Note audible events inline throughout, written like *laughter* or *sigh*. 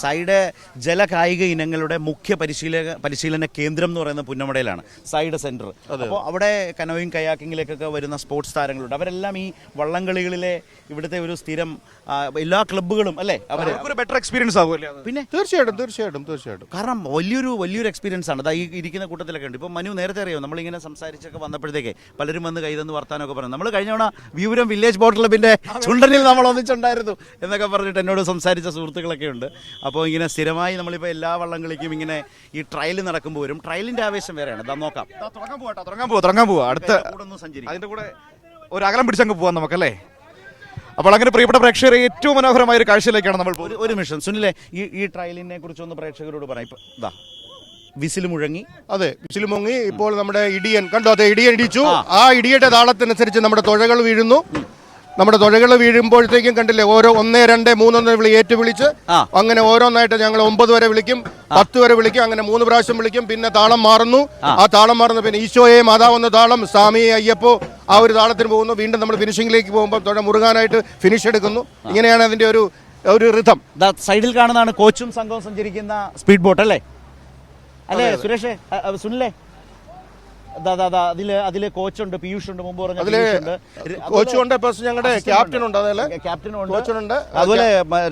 Side ജലകായിക ഇനങ്ങളുടെ മുഖ്യ പരിശീലക പരിശീലന കേന്ദ്രം എന്ന് പറയുന്ന പുന്നമടയിലാണ് സൈഡ് സെന്റർ. അപ്പോൾ അവിടെ കനോയും കയാക്കിങ്ങിലേക്കൊക്കെ വരുന്ന സ്പോർട്സ് താരങ്ങളുണ്ട്. അവരെല്ലാം ഈ വള്ളംകളികളിലെ ഇവിടുത്തെ ഒരു സ്ഥിരം എല്ലാ ക്ലബ്ബുകളും അല്ലേ? അവർ ഒരു ബെറ്റർ എക്സ്പീരിയൻസ് ആകുമല്ലേ പിന്നെ തീർച്ചയായിട്ടും തീർച്ചയായിട്ടും തീർച്ചയായിട്ടും. കാരണം വലിയൊരു വലിയൊരു എക്സ്പീരിയൻസ് ആണ്. ദാ ഈ ഇരിക്കുന്ന കൂട്ടത്തിലൊക്കെ ഉണ്ട്. ഇപ്പോൾ മനു നേരത്തെ അറിയാം? നമ്മളിങ്ങനെ സംസാരിച്ചൊക്കെ വന്നപ്പോഴത്തേക്ക് പലരും വന്ന് കൈതെന്ന് വർത്താനമൊക്കെ പറഞ്ഞു നമ്മൾ കഴിഞ്ഞ തവണ വ്യൂരം വില്ലേജ് ബോട്ട് ക്ലബിന്റെ ചുണ്ടനിൽ നമ്മൾ ഒന്നിച്ചുണ്ടായിരുന്നു എന്നൊക്കെ പറഞ്ഞിട്ട് എന്നോട് സംസാരിച്ച സുഹൃത്തുക്കളൊക്കെ ഉണ്ട്. അപ്പോൾ ഇങ്ങനെ സ്ഥിരമായി നമ്മളിപ്പോൾ എല്ലാ വള്ളംകളിക്കും ഇങ്ങനെ ഈ ട്രയൽ നടക്കുമ്പോൾ വരും. ട്രയലിന്റെ ആവേശം വേറെയാണ്. ദാ നോക്കാം. തുടങ്ങാൻ പോവാ ട്ടോ, തുടങ്ങാൻ പോവാ തുടങ്ങാൻ പോവാ. അടുത്ത കൂടെ ഒന്ന് സഞ്ചരിക്കാം. അതിന്റെ കൂടെ ഒരു അകലം പിടിച്ചങ്ങ് പോവാം നമുക്കല്ലേ? അപ്പോൾ അങ്ങനെ പ്രിയപ്പെട്ട പ്രേക്ഷകരെ ഏറ്റവും മനോഹരമായ ഒരു കാഴ്ചയിലേക്കാണ് നമ്മൾ ഒരു നിമിഷം. സുനിലെ ഈ ഈ ട്രയലിനെ കുറിച്ചൊന്ന് പ്രേക്ഷകരോട് പറയാം ഇപ്പം ഇതാ വിസിൽ മുഴങ്ങി. അതെ വിസിൽ മുങ്ങി. ഇപ്പോൾ നമ്മുടെ ഇടിയൻ കണ്ടോ? അതെ ഇടിയൻ ഇടിച്ചു. ആ. ഇടിയുടെ താളത്തിനനുസരിച്ച് നമ്മുടെ തുഴകൾ വീഴുന്നു. നമ്മുടെ തുഴകൾ വീഴുമ്പോഴത്തേക്കും കണ്ടില്ലേ ഓരോ ഒന്നേ രണ്ട് മൂന്നൊന്ന് വിളി ഏറ്റു വിളിച്ച് അങ്ങനെ ഓരോന്നായിട്ട് ഞങ്ങൾ ഒമ്പത് വരെ വിളിക്കും പത്ത് വരെ വിളിക്കും അങ്ങനെ മൂന്ന് പ്രാവശ്യം വിളിക്കും പിന്നെ താളം മാറുന്നു. ആ. താളം മാറുന്നു പിന്നെ ഈശോയെ മാതാവെന്ന താളം സ്വാമിയെ അയ്യപ്പോ ആ ഒരു താളത്തിന് പോകുന്നു. വീണ്ടും നമ്മൾ ഫിനിഷിംഗിലേക്ക് പോകുമ്പോൾ തുഴ മുറുകാനായിട്ട് ഫിനിഷ് എടുക്കുന്നു. ഇങ്ങനെയാണ് അതിന്റെ ഒരു ഒരു റിഥം സൈഡിൽ കാണുന്നതാണ് കോച്ചും സംഘവും സഞ്ചരിക്കുന്ന സ്പീഡ് ബോട്ട് അല്ലേ അല്ലേ സുരേഷ് സുനിലേ? അതിലെ കോച്ചുണ്ട് പീയൂഷ് ഉണ്ട് മുമ്പ് പറഞ്ഞ കോച്ചുണ്ട് ഞങ്ങളുടെ ക്യാപ്റ്റൻ ഉണ്ട്. അതല്ലേ ക്യാപ്റ്റൻ ഉണ്ട്. അതുപോലെ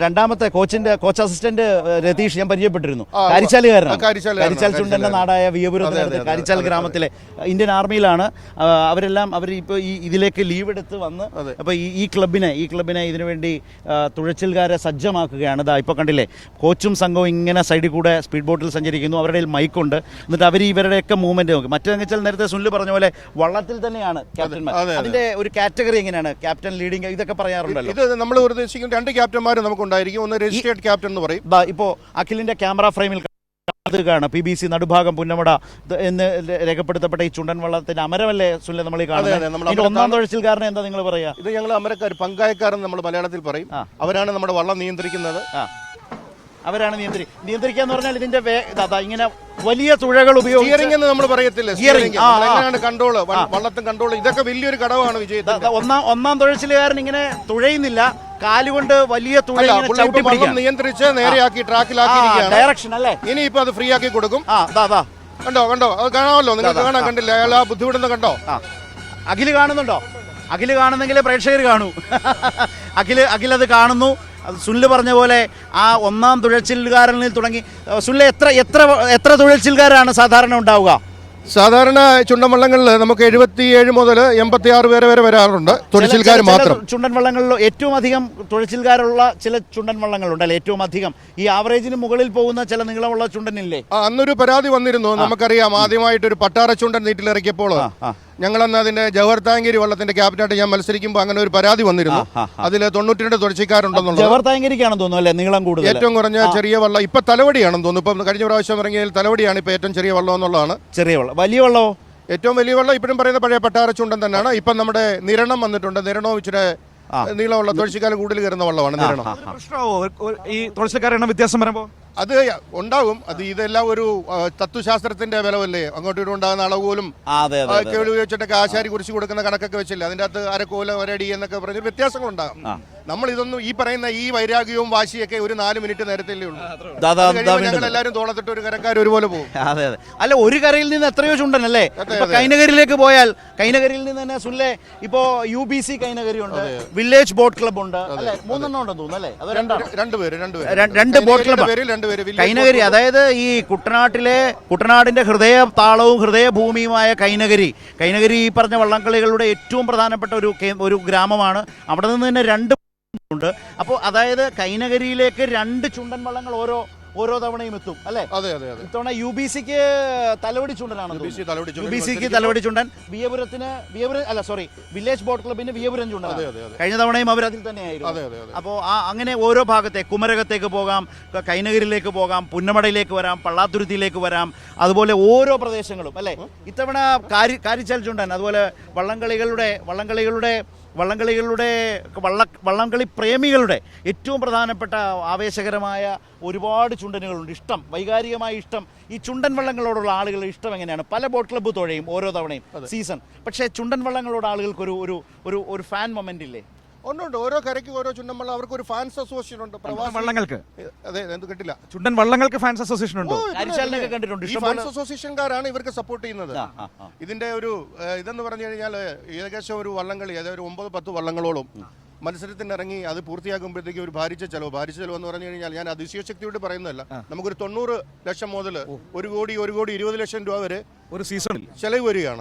രണ്ടാമത്തെ കോച്ചിന്റെ കോച്ച് അസിസ്റ്റന്റ് രതീഷ് ഞാൻ പരിചയപ്പെട്ടിരുന്നു. കാരിച്ചാലുകാരനാണ്. കാരിച്ചാൽ ചുണ്ടന്റെ നാടായ വിയപുരത്ത് കാരിച്ചാൽ ഗ്രാമത്തിലെ ഇന്ത്യൻ ആർമിയിലാണ്. അവരെല്ലാം അവർ ഇപ്പോൾ ഈ ഇതിലേക്ക് ലീവ് എടുത്ത് വന്ന് അപ്പൊ അപ്പോൾ ഈ ഈ ക്ലബിനെ ഈ ക്ലബിനെ ഇതിനുവേണ്ടി തുഴച്ചിൽകാരെ തുഴച്ചിൽക്കാരെ സജ്ജമാക്കുകയാണ്. ഇതാ ഇപ്പോൾ കണ്ടില്ലേ കോച്ചും സംഘവും ഇങ്ങനെ സൈഡിൽ കൂടെ സ്പീഡ് ബോട്ടിൽ സഞ്ചരിക്കുന്നു. അവരുടെ മൈക്കുണ്ട് എന്നിട്ട് അവർ ഇവരുടെയൊക്കെ മൂവ്മെന്റ് നോക്കും. മറ്റേതെന്ന് വെച്ചാൽ നേരത്തെ സുനിൽ പറഞ്ഞ പോലെ വള്ളത്തിൽ തന്നെയാണ് ക്യാപ്റ്റന്മാർ. അതിന്റെ ഒരു കാറ്റഗറി എങ്ങനെയാണ്? ക്യാപ്റ്റൻ ലീഡിംഗ് ഇതൊക്കെ പറയാറുണ്ടല്ലോ. ഇത് നമ്മൾ ഉദ്ദേശിക്കുന്ന രണ്ട് ക്യാപ്റ്റന്മാർ നമുക്കുണ്ടായിരിക്കും. ഒന്ന് രജിസ്റ്റേർഡ് ക്യാപ്റ്റൻ എന്ന് പറയും. ഇപ്പോ അഖിലിന്റെ ക്യാമറ ഫ്രെയിമിൽ കാണാം P B C Nadubhagam Punnamada എന്ന് രേഖപ്പെടുത്തപ്പെട്ട ഈ ചുണ്ടൻ വള്ളത്തിന്റെ അമരമല്ലേ സുനിൽ നമ്മൾ കാണുന്നത്? ഒന്നാം തുഴച്ചിൽക്കാരനെ എന്താ നിങ്ങൾ പറയാ? ഇത് ഞങ്ങൾ അമരക്കാർ പങ്കായക്കാരെന്ന് നമ്മൾ മലയാളത്തിൽ പറയും. അവരാണ് നമ്മുടെ വള്ളം നിയന്ത്രിക്കുന്നത്. അവരാണ് നിയന്ത്രി നിയന്ത്രിക്കുക എന്ന് പറഞ്ഞാൽ ഇതിന്റെ ഇങ്ങനെ വലിയ തുഴകൾ ഉപയോഗിച്ച് എന്ന് നമ്മൾ പറയത്തില്ല. കൺട്രോൾ വള്ളത്തും കൺട്രോൾ ഇതൊക്കെ വലിയൊരു ഘടകമാണ് ദാ ഒന്നാം ഒന്നാം തുഴച്ചിലുകാരൻ ഇങ്ങനെ തുഴയുന്നില്ല. കാലുകൊണ്ട് വലിയ തുഴ നിയന്ത്രിച്ച് നേരെയാക്കി ട്രാക്കിലാക്കി ഡയറക്ഷൻ അല്ലേ? ഇനി ഇപ്പൊ അത് ഫ്രീ ആക്കി കൊടുക്കും. കണ്ടോ കണ്ടോ? അത് കാണാമല്ലോ? നിങ്ങൾക്ക് കാണാൻ കണ്ടില്ല? അയാൾ ആ ബുദ്ധിമുട്ടുന്ന കണ്ടോ? അഖിൽ കാണുന്നുണ്ടോ? അഖിൽ കാണുന്നെങ്കിൽ പ്രേക്ഷകർ കാണൂ. *laughs* അഖിൽ അഖിലത് കാണുന്നു. സുനിൽ പറഞ്ഞ പോലെ ആ ഒന്നാം തുഴച്ചിലുകാരനിൽ തുടങ്ങി. സുനിൽ എത്ര എത്ര എത്ര തുഴച്ചിലുകാരാണ് സാധാരണ ഉണ്ടാവുക? സാധാരണ ചുണ്ടൻവള്ളങ്ങളിൽ നമുക്ക് എഴുപത്തിയേഴ് മുതൽ എൺപത്തി ആറ് പേരെ വരെ വരാറുണ്ട്. തുഴച്ചിൽക്കാർ മാത്രം. ചുണ്ടൻ വള്ളങ്ങളിൽ ഏറ്റവും അധികം തുഴച്ചിൽക്കാരുള്ള ചില ചുണ്ടൻ അല്ലെ? ഏറ്റവും അധികം. ഈ ആവറേജിന് മുകളിൽ പോകുന്ന ചില നീളമുള്ള ചുണ്ടനില്ലേ? അന്നൊരു പരാതി വന്നിരുന്നു. നമുക്കറിയാം ആദ്യമായിട്ട് ഒരു പട്ടാറ ചുണ്ടൻ നീട്ടിലിറക്കിയപ്പോൾ. ഞങ്ങളന്ന് അതിന്റെ ജവഹർ താങ്കേരി വള്ളത്തിന്റെ ക്യാപ്റ്റനായിട്ട് ഞാൻ മത്സരിക്കുമ്പോൾ അങ്ങനെ ഒരു പരാതി വന്നിരുന്നു. അതിൽ തൊണ്ണൂറ്റിരണ്ട് തുഴച്ചിക്കാരുണ്ടെന്നുള്ളത്. ജവർ തോന്നുന്നു അല്ലേ? നീളം കൂടുതൽ ഏറ്റവും കുറഞ്ഞ ചെറിയ വള്ളം ഇപ്പൊ തലവടിയാണെന്ന് തോന്നുന്നു. ഇപ്പൊ കഴിഞ്ഞ പ്രാവശ്യം ഇറങ്ങിയതിൽ തലവടിയാണ് ഇപ്പൊ ഏറ്റവും ചെറിയ വള്ളം എന്നുള്ളതാണ്. ചെറിയ വള്ളം. വലിയ വള്ളമോ ഏറ്റവും വലിയ വള്ളം ഇപ്പോഴും പറയുന്ന പഴയ പട്ടാറച്ചുണ്ടൻ തന്നെയാണ്. ഇപ്പം നമ്മുടെ നിരണം വന്നിട്ടുണ്ട്. നിരണവും ഇച്ചിരി നീളമുള്ള തുഴച്ചിക്കാലം കൂടുതൽ കയറുന്ന വള്ളമാണ് നിരണം. പ്രശ്നമാവോ? ഈ തുഴച്ചിക്കാരെണ്ണം വ്യത്യാസം വരുമ്പോൾ അത് ഉണ്ടാവും അത് ഇതെല്ലാം ഒരു തത്വശാസ്ത്രത്തിന്റെ ബലമല്ലേ അങ്ങോട്ടും ഇങ്ങോട്ടും ഉണ്ടാകുന്ന അളവുകളും കേളി ഉപയോഗിച്ചിട്ടൊക്കെ ആശാരി കുറിച്ച് കൊടുക്കുന്ന കണക്കൊക്കെ വെച്ചില്ല? അതിന്റെ അകത്ത് അരക്കോല ഒരടി എന്നൊക്കെ പറഞ്ഞ വ്യത്യാസങ്ങളുണ്ടാകും. നമ്മൾ ഇതൊന്നും ഈ പറയുന്ന ഈ വൈരാഗ്യവും വാശിയൊക്കെ ഒരു നാല് മിനിറ്റ് നേരത്തല്ലേ ഉള്ളൂ. ഞങ്ങൾ എല്ലാവരും തോളത്തിട്ട് ഒരു കരക്കാർ ഒരുപോലെ പോകും. *laughs* അതെ അതെ. അല്ല ഒരു കരയിൽ നിന്ന് എത്രയോ ചുണ്ടനല്ലേ? കൈനഗരിയിലേക്ക് കൈനകരിയിലേക്ക് പോയാൽ കൈനകരിയിൽ നിന്ന് തന്നെ സുല്ലേ ഇപ്പോ യു ബി സി കൈനകരി ഉണ്ട് വില്ലേജ് ബോട്ട് ക്ലബ് ഉണ്ട് അല്ലെ? മൂന്നെണ്ണം ഉണ്ടെന്ന് തോന്നുന്നു അല്ലേ? അത് രണ്ടാണ് രണ്ടുപേര് രണ്ടുപേര് രണ്ട് രണ്ട് ബോട്ട് ക്ലബ് കൈനകരി അതായത് ഈ കുട്ടനാട്ടിലെ കുട്ടനാടിന്റെ ഹൃദയ താളവും ഹൃദയഭൂമിയുമായ കൈനഗരി. കൈനഗരി ഈ പറഞ്ഞ വള്ളംകളികളുടെ ഏറ്റവും പ്രധാനപ്പെട്ട ഒരു ഒരു ഗ്രാമമാണ്. അവിടെ നിന്ന് തന്നെ രണ്ട് ഉണ്ട്. അപ്പോൾ അതായത് കൈനഗരിയിലേക്ക് രണ്ട് ചുണ്ടൻ വള്ളങ്ങൾ ഓരോ ഓരോ തവണയും എത്തും അല്ലേ? അതെ അതെ അതെ. ഇത്തവണ യു ബി സിക്ക് തലവടി ചുണ്ടനാണ് യു ചുണ്ടൻ ബി സിക്ക് തലവടി ചുണ്ടൻ. വിയപുരത്തിന് വിയപുരം അല്ല സോറി വില്ലേജ് ബോട്ട് ക്ലബിന് വിയപുരം ചുണ്ടൻ അതെ, അതെ, അതെ. കഴിഞ്ഞ തവണയും അവർ അതിൽ തന്നെയായിരുന്നു. അതെ അതെ അതെ. അപ്പോൾ ആ അങ്ങനെ ഓരോ ഭാഗത്തെ കുമരകത്തേക്ക് പോകാം കൈനഗിരിയിലേക്ക് പോകാം പുന്നമടയിലേക്ക് വരാം പള്ളാത്തുരുത്തിയിലേക്ക് വരാം അതുപോലെ ഓരോ പ്രദേശങ്ങളും അല്ലേ? ഇത്തവണ കാരി കാരിച്ചാൽ ചുണ്ടൻ അതുപോലെ വള്ളംകളികളുടെ വള്ളംകളികളുടെ വള്ളംകളികളുടെ വള്ള വള്ളംകളി പ്രേമികളുടെ ഏറ്റവും പ്രധാനപ്പെട്ട ആവേശകരമായ ഒരുപാട് ചുണ്ടനുകളുണ്ട്. ഇഷ്ടം വൈകാരികമായ ഇഷ്ടം. ഈ ചുണ്ടൻ വള്ളങ്ങളോടുള്ള ആളുകളുടെ ഇഷ്ടം എങ്ങനെയാണ്? പല ബോട്ട് ക്ലബ്ബ് തുഴയും ഓരോ തവണയും സീസൺ. പക്ഷേ ചുണ്ടൻ വള്ളങ്ങളോട് ആളുകൾക്ക് ഒരു ഒരു ഒരു ഒരു ഫാൻ മൊമെന്റ് ഇല്ലേ? ഉണ്ട് ഉണ്ട് ഓരോ കരയ്ക്ക് ഓരോ ചുണ്ടൻവള്ളം അവർക്ക് ഒരു ഫാൻസ് അസോസിയേഷൻ ഉണ്ട്. പ്രവാസി വള്ളങ്ങൾക്ക്? അതെ എന്ത് കിട്ടില്ല ചുണ്ടൻ വള്ളങ്ങൾക്ക് ഫാൻസ് അസോസിയേഷൻ ഉണ്ട്? കണ്ടിട്ടുണ്ട്. ഈ ഫാൻസ് അസോസിയേഷൻകാരാണ് ഇവർക്ക് സപ്പോർട്ട് ചെയ്യുന്നത്. ഇതിന്റെ ഒരു ഇതെന്ന് പറഞ്ഞു കഴിഞ്ഞാൽ ഏകദേശം ഒരു വള്ളംകളി അതായത് ഒരു ഒമ്പത് പത്ത് വള്ളങ്ങളോളം മത്സരത്തിന് ഇറങ്ങി അത് പൂർത്തിയാക്കുമ്പോഴത്തേക്ക് ഒരു ഭാരിച്ച ചെലവ്. ഭാരിച്ച ചെലവ് എന്ന് പറഞ്ഞു കഴിഞ്ഞാൽ ഞാൻ അതിശയശക്തിയോട് പറയുന്നതല്ല. നമുക്കൊരു തൊണ്ണൂറ് ലക്ഷം മുതൽ ഒരു കോടി ഒരു കോടി ഇരുപത് ലക്ഷം രൂപ വരെ ഒരു സീസണിൽ ചെലവ് വരികയാണ്.